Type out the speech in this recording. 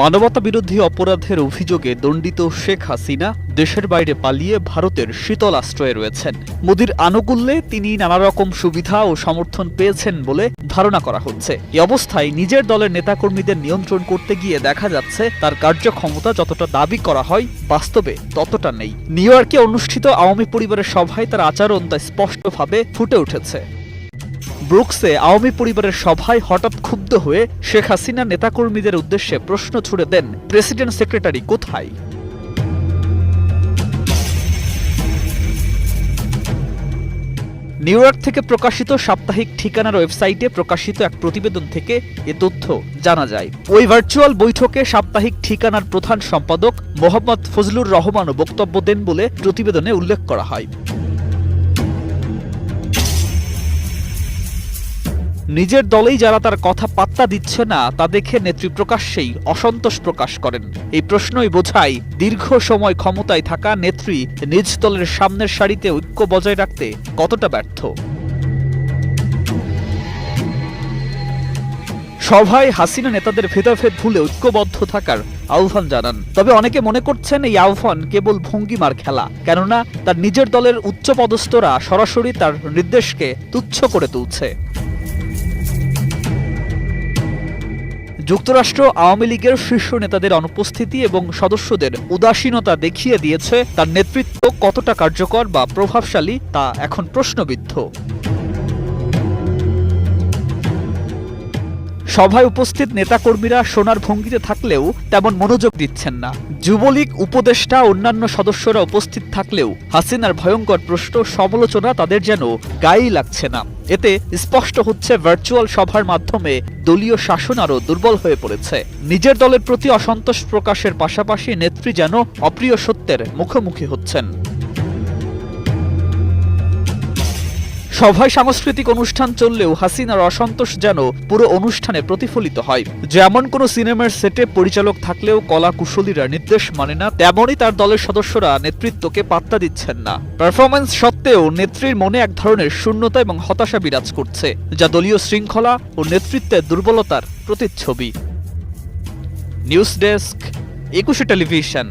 মানবতা বিরোধী অপরাধের অভিযোগে দণ্ডিত শেখ হাসিনা দেশের বাইরে পালিয়ে ভারতের শীতল আশ্রয়ে রয়েছেন। মোদির আনুকূল্যে তিনি নানা রকম সুবিধা ও সমর্থন পেয়েছেন বলে ধারণা করা হচ্ছে। এই অবস্থায় নিজের দলের নেতাকর্মীদের নিয়ন্ত্রণ করতে গিয়ে দেখা যাচ্ছে, তার কার্যক্ষমতা যতটা দাবি করা হয়, বাস্তবে ততটা নেই। নিউ ইয়র্কে অনুষ্ঠিত আওয়ামী পরিবারের সভায় তার আচরণ তা স্পষ্টভাবে ফুটে উঠেছে। ব্রুকসে আওয়ামী পরিবারের সভায় হঠাৎ ক্ষুব্ধ হয়ে শেখ হাসিনা নেতাকর্মীদের উদ্দেশ্যে প্রশ্ন ছুড়ে দেন প্রেসিডেন্ট সেক্রেটারি কোথায়? নিউ ইয়র্ক থেকে প্রকাশিত সাপ্তাহিক ঠিকানার ওয়েবসাইটে প্রকাশিত এক প্রতিবেদন থেকে এ তথ্য জানা যায়। ওই ভার্চুয়াল বৈঠকে সাপ্তাহিক ঠিকানার প্রধান সম্পাদক মোহাম্মদ ফজলুর রহমানও বক্তব্য দেন বলে প্রতিবেদনে উল্লেখ করা হয়। নিজের দলেই যারা তার কথা পাত্তা দিচ্ছে না, তা দেখে নেত্রী প্রকাশ্যেই অসন্তোষ প্রকাশ করেন। এই প্রশ্নই বোঝায় দীর্ঘ সময় ক্ষমতায় থাকা নেত্রী নিজ দলের সামনের সারিতে ঐক্য বজায় রাখতে কতটা ব্যর্থ। সভায় হাসিনা নেতাদের ভেদাভেদ ভুলে ঐক্যবদ্ধ থাকার আহ্বান জানান। তবে অনেকে মনে করছেন এই আহ্বান কেবল ভঙ্গিমার খেলা, কেননা তার নিজের দলের উচ্চপদস্থরা সরাসরি তার নির্দেশকে তুচ্ছ করে তুলছে। যুক্তরাষ্ট্র আওয়ামী লীগের শীর্ষ নেতাদের অনুপস্থিতি এবং সদস্যদের উদাসীনতা দেখিয়ে দিয়েছে তার নেতৃত্ব কতটা কার্যকর বা প্রভাবশালী তা এখন প্রশ্নবিদ্ধ। সভায় উপস্থিত নেতাকর্মীরা সোনার ভঙ্গিতে থাকলেও তেমন মনোযোগ দিচ্ছেন না। যুবলীগ উপদেষ্টা অন্যান্য সদস্যরা উপস্থিত থাকলেও হাসিনার ভয়ঙ্কর প্রশ্ন, সমালোচনা তাদের যেন গায়েই লাগছে না। এতে স্পষ্ট হচ্ছে ভার্চুয়াল সভার মাধ্যমে দলীয় শাসন আরও দুর্বল হয়ে পড়েছে। নিজের দলের প্রতি অসন্তোষ প্রকাশের পাশাপাশি নেত্রী যেন অপ্রিয় সত্যের মুখোমুখি হচ্ছেন। সভায় সাংস্কৃতিক অনুষ্ঠান চললেও হাসিনার অসন্তোষ যেন পুরো অনুষ্ঠানে প্রতিফলিত হয়। যেমন কোনো সিনেমার সেটে পরিচালক থাকলেও কলা কুশলীরা নির্দেশ মানে না, তেমনই তার দলের সদস্যরা নেতৃত্বকে পাত্তা দিচ্ছেন না। পারফরমেন্স সত্ত্বেও নেত্রীর মনে এক ধরনের শূন্যতা এবং হতাশা বিরাজ করছে, যা দলীয় শৃঙ্খলা ও নেতৃত্বের দুর্বলতার প্রতিচ্ছবি। News desk, Ekushey television.